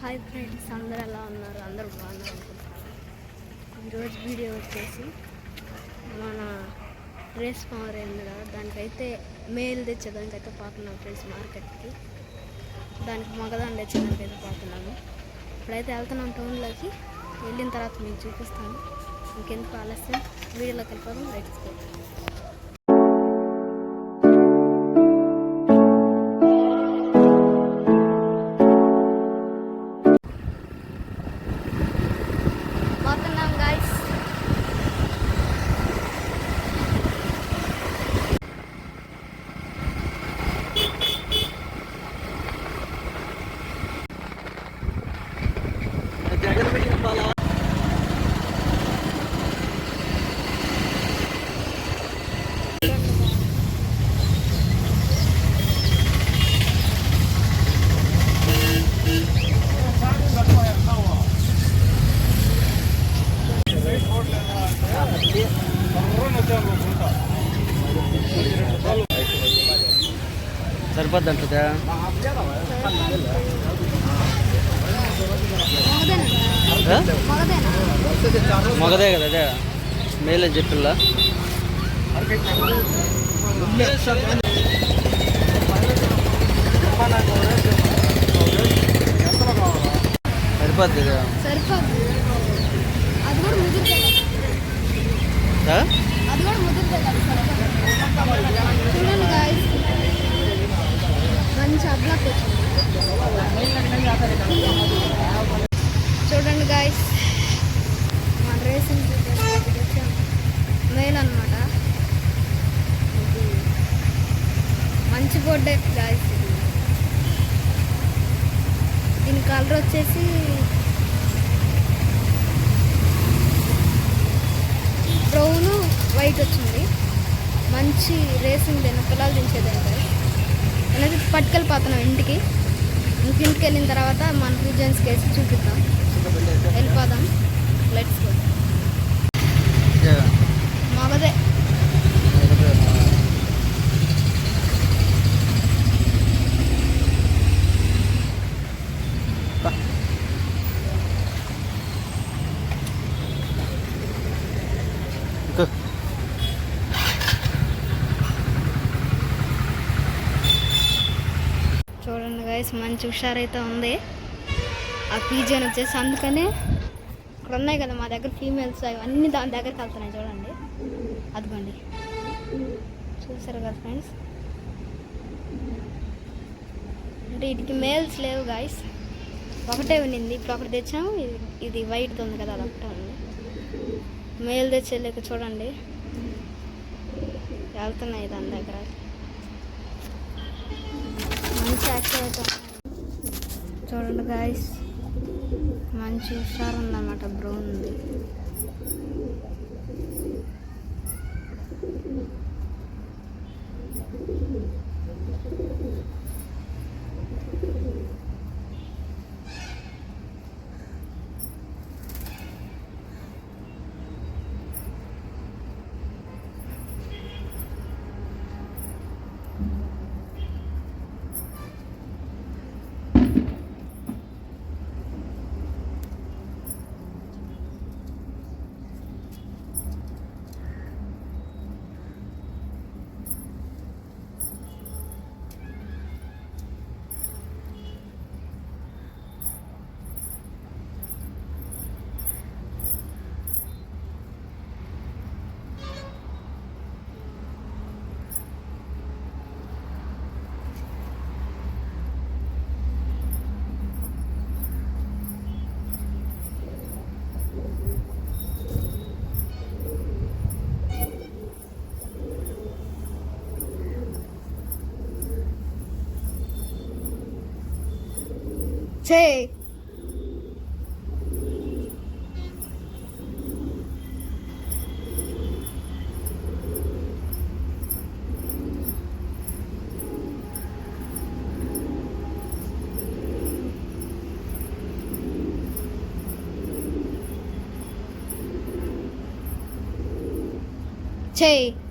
Hi friends అందరు ఎలా ఉన్నారు? అందరూ బాగున్నారు అనుకుంటున్నాను ఈరోజు వీడియో వచ్చేసి మన రేస్ పవర్ ఉంది కదా దానికైతే మేల్ తెచ్చేదానికైతే పోతున్నాం ఫ్రెండ్స్ మార్కెట్కి. దానికి మగదాన్ని తెచ్చేదానికైతే పోతున్నాము ఇప్పుడైతే వెళ్తున్నాం టౌన్లోకి వెళ్ళిన తర్వాత మీకు చూపిస్తాను. ఇంకెందుకు ఆలస్యం? వీడియోలోకి వెళ్ళిపోదాం రైట్స్ సరిపోద్ది అంటుందా మగదే కదా అదే. మేల్ అని చెప్పిల్లా. సరిపోద్ది కదా. సరిపోదు చూడండి గాయస్ మంచి అబ్లాక్ వచ్చింది చూడండి గాయస్ మా రేసింగ్ మెయిల్ అనమాట మంచి బోర్డే గాయస్ దీని కలర్ వచ్చేసి బ్రౌన్ వైట్ వచ్చింది. మంచి రేసింగ్ దేని పిల్లలు దించేదండి అనేది పట్టుకెళ్ళిపోతున్నాం ఇంటికి. ఇంక ఇంటికి వెళ్ళిన తర్వాత మన రీజన్స్కి వేసి చూపిద్దాం. వెళ్ళిపోదాం. లెట్స్. మగదే గైస్ మంచి హుషారైతే ఉంది. ఆ పీజియన్ వచ్చేసి అందుకనే ఇక్కడ ఉన్నాయి కదా మా దగ్గర ఫీమేల్స్ అవన్నీ దాని దగ్గరికి వెళ్తున్నాయి చూడండి. అదిగోండి. చూసారు కదా ఫ్రెండ్స్ అంటే వీటికి మేల్స్ లేవు గాయస్ ఒకటే ఉండింది ఇప్పుడు ఒకటి తెచ్చాము. ఇది ఇది వైట్ ఉంది కదా అది ఒకటే ఉంది. మేల్ తెచ్చేలేక చూడండి. వెళ్తున్నాయి దాని దగ్గర. చూడండి గాయస్ మంచి హుషారుందన్నమాట బ్రౌన్ ఉంది. Say. Say.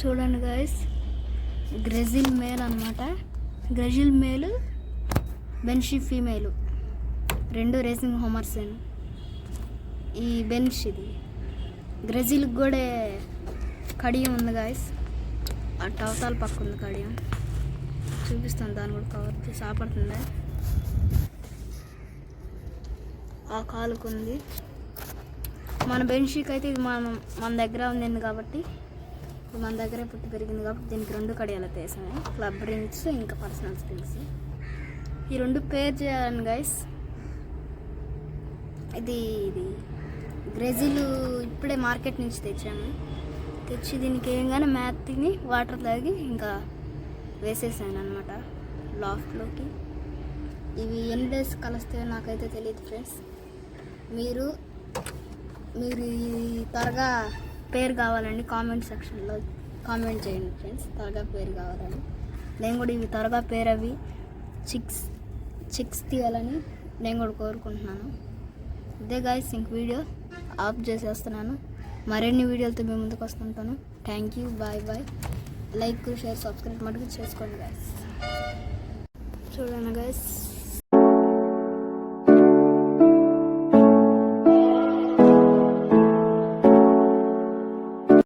చూడండి గాయస్ గ్రెజిల్ మేల్ అనమాట గ్రెజిల్ మేల్ బెన్షి ఫీమేల్ రెండు రేసింగ్ హోమర్స్ ఈ బెన్ష్ ఇది గ్రెజిల్కి కూడా కడియం ఉంది గాయస్ ఆ టవతాల పక్క ఉంది కడియం. చూపిస్తాను దాన్ని కూడా కవర్ చేసి ఆపడుతుంది ఆ కాలుకుంది. మన బెన్షీకి అయితే ఇది మన మన దగ్గర ఉంది కాబట్టి మన దగ్గరే పుట్టి పెరిగింది కాబట్టి దీనికి రెండు కడియాలు వేసాము క్లబ్ రింగ్స్ ఇంకా పర్సనల్ రింగ్స్ ఈ రెండు పేర్ చేయాలని గైస్ ఇది ఇది. గ్రెజిల్ ఇప్పుడే మార్కెట్ నుంచి తెచ్చాము. తెచ్చి దీనికి ఏంగానే మ్యాథ్ తిని వాటర్ తాగి ఇంకా వేసేసాను అనమాట లాఫ్ట్లోకి ఇవి ఎన్ని డేస్ కలుస్తాయో నాకైతే తెలియదు ఫ్రెండ్స్ మీరు మీరు ఈ త్వరగా పేరు కావాలండి కామెంట్ సెక్షన్లో కామెంట్ చేయండి ఫ్రెండ్స్ త్వరగా పేరు కావాలని నేను కూడా ఇవి త్వరగా పేరు అవి చిక్స్ చిక్స్ తీయాలని నేను కూడా కోరుకుంటున్నాను. ఇదే గాయస్ ఇంక వీడియో ఆఫ్ చేసేస్తున్నాను. మరిన్ని వీడియోలతో మేము ముందుకు వస్తుంటాను. Thank you bye bye like share subscribe మటుకు చేసుకోండి గాయస్ చూడండి గాయస్